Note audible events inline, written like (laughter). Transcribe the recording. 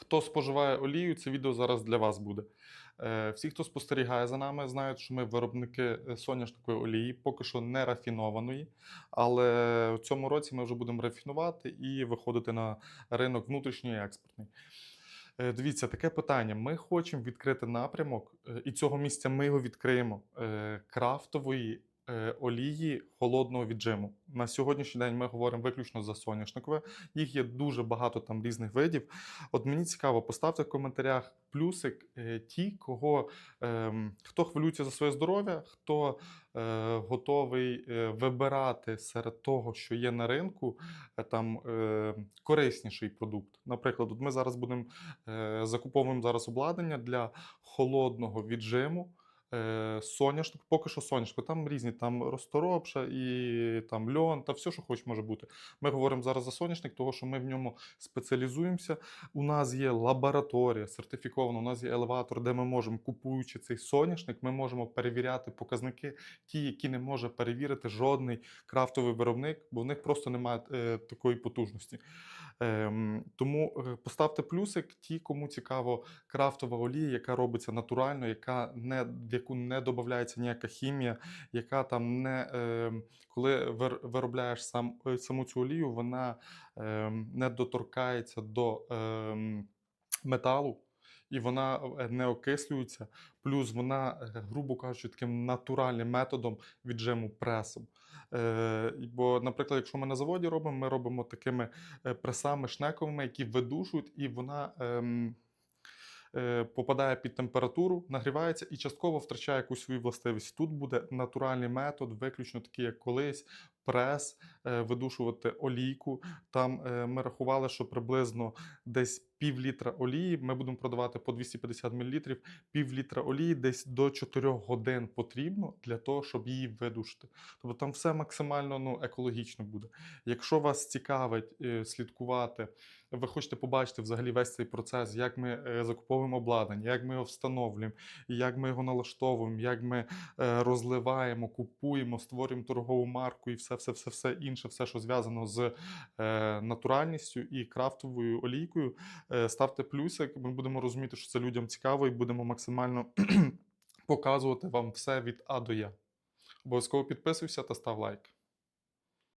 Хто споживає олію, це відео зараз для вас буде. Е, Всі, хто спостерігає за нами, знають, що ми виробники е, соняшникової олії, поки що не рафінованої. Але в цьому році ми вже будемо рафінувати і виходити на ринок внутрішній і експортний. Е, Дивіться, таке питання. Ми хочемо відкрити напрямок, і цього місця ми його відкриємо крафтової олії холодного віджиму. На сьогоднішній день ми говоримо виключно за соняшникове. Їх є дуже багато там різних видів. От мені цікаво, поставте в коментарях плюсик е, ті, кого ем, хто хвилюється за своє здоров'я, хто е, готовий е, вибирати серед того, що є на ринку, е, там е, корисніший продукт. Наприклад, от ми зараз будемо е, закуповуємо зараз обладнання для холодного віджиму. Е, соняшник, поки що соняшник, там різні, там розторопша і там льон, та все, що хоч може бути. Ми говоримо зараз за соняшник, тому що ми в ньому спеціалізуємося. У нас є лабораторія сертифікована, у нас є елеватор, де ми можемо, купуючи цей соняшник, ми можемо перевіряти показники, ті, які не може перевірити жодний крафтовий виробник, бо в них просто немає е, такої потужності. Ем, тому е, поставте плюсик ті, кому цікаво крафтова олія, яка робиться натурально, яка не, в яку не додається ніяка хімія, яка там не е, коли виробляєш сам, е, саму цю олію, вона е, не доторкається до е, металу. І вона е, не окислюється, плюс вона, е, грубо кажучи, таким натуральним методом віджиму пресом. Е, бо, наприклад, якщо ми на заводі робимо, ми робимо такими пресами шнековими, які видушують, і вона ем, е, попадає під температуру, нагрівається і частково втрачає якусь свою властивість. Тут буде натуральний метод, виключно такий, як колись. Прес, е, видушувати олійку. Там е, ми рахували, що приблизно десь пів літра олії ми будемо продавати по 250 мл. Пів літра олії десь до 4 годин потрібно для того, щоб її видушити. Тобто там все максимально ну, екологічно буде. Якщо вас цікавить е, слідкувати, ви хочете побачити взагалі весь цей процес, як ми закуповуємо обладнання, як ми його встановлюємо, як ми його налаштовуємо, як ми розливаємо, купуємо, створюємо торгову марку і все, все, все, все інше, все, що зв'язано з е, натуральністю і крафтовою олійкою. Е, ставте плюсик, ми будемо розуміти, що це людям цікаво, і будемо максимально (clears throat) показувати вам все від А до Я. Обов'язково підписуйся та став лайк.